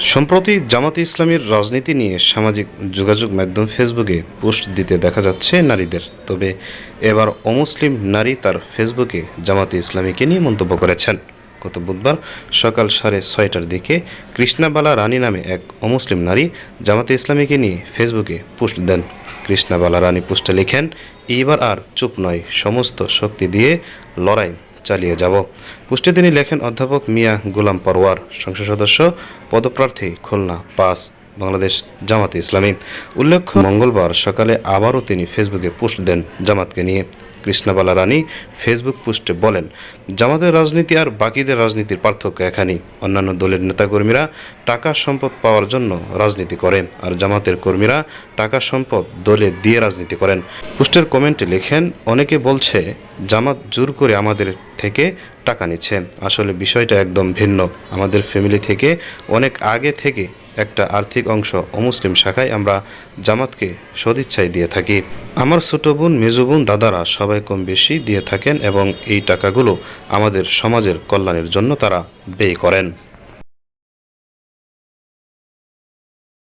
সম্প্রতি জামাতে ইসলামের রাজনীতি নিয়ে সামাজিক যোগাযোগ মাধ্যম ফেসবুকে পোস্ট দিতে দেখা যাচ্ছে নারীদের। তবে এবার অমুসলিম নারী তার ফেসবুকে জামাতে ইসলামীকে নিয়ে মন্তব্য করেছেন। গত বুধবার সকাল সাড়ে ছয়টার দিকে কৃষ্ণাবালা রানী নামে এক অমুসলিম নারী জামাতে ইসলামীকে নিয়ে ফেসবুকে পোস্ট দেন। কৃষ্ণাবালা রানী পোস্টে লেখেন, এইবার আর চুপ নয়, সমস্ত শক্তি দিয়ে লড়াই চালিয়ে যাব। পুষ্টি তিনি লেখেন অধ্যাপক মিয়া গোলাম পরওয়ার, সংসদ সদস্য, পদপ্রার্থী খুলনা পাস, বাংলাদেশ জামাতে ইসলামী। উল্লেখ্য, মঙ্গলবার সকালে আবারও তিনি ফেসবুকে পোস্ট দেন জামাতকে নিয়ে। কৃষ্ণবালা রানী ফেসবুক পোস্টে বলেন, জামাতের রাজনীতি আর বাকিদের রাজনীতির পার্থক্য এখানেই। অন্যান্য দলের নেতাকর্মীরা টাকা সম্পদ পাওয়ার জন্য রাজনীতি করেন আর জামাতের কর্মীরা টাকা সম্পদ দলে দিয়ে রাজনীতি করেন। পোস্টের কমেন্টে লেখেন, অনেকে বলছে, জামাত জোর করে আমাদের থেকে টাকা নিচ্ছে। আসলে বিষয়টা একদম ভিন্ন। আমাদের ফ্যামিলি থেকে, অনেক আগে থেকে একটা আর্থিক অংশ অমুসলিম শাখায় আমরা জামাতকে সদিচ্ছায় দিয়ে থাকি। আমার ছোট বোন, মেজো বোন, দাদারা সবাই কম বেশি দিয়ে থাকেন এবং এই টাকাগুলো আমাদের সমাজের কল্যাণের জন্য তারা ব্যয় করেন।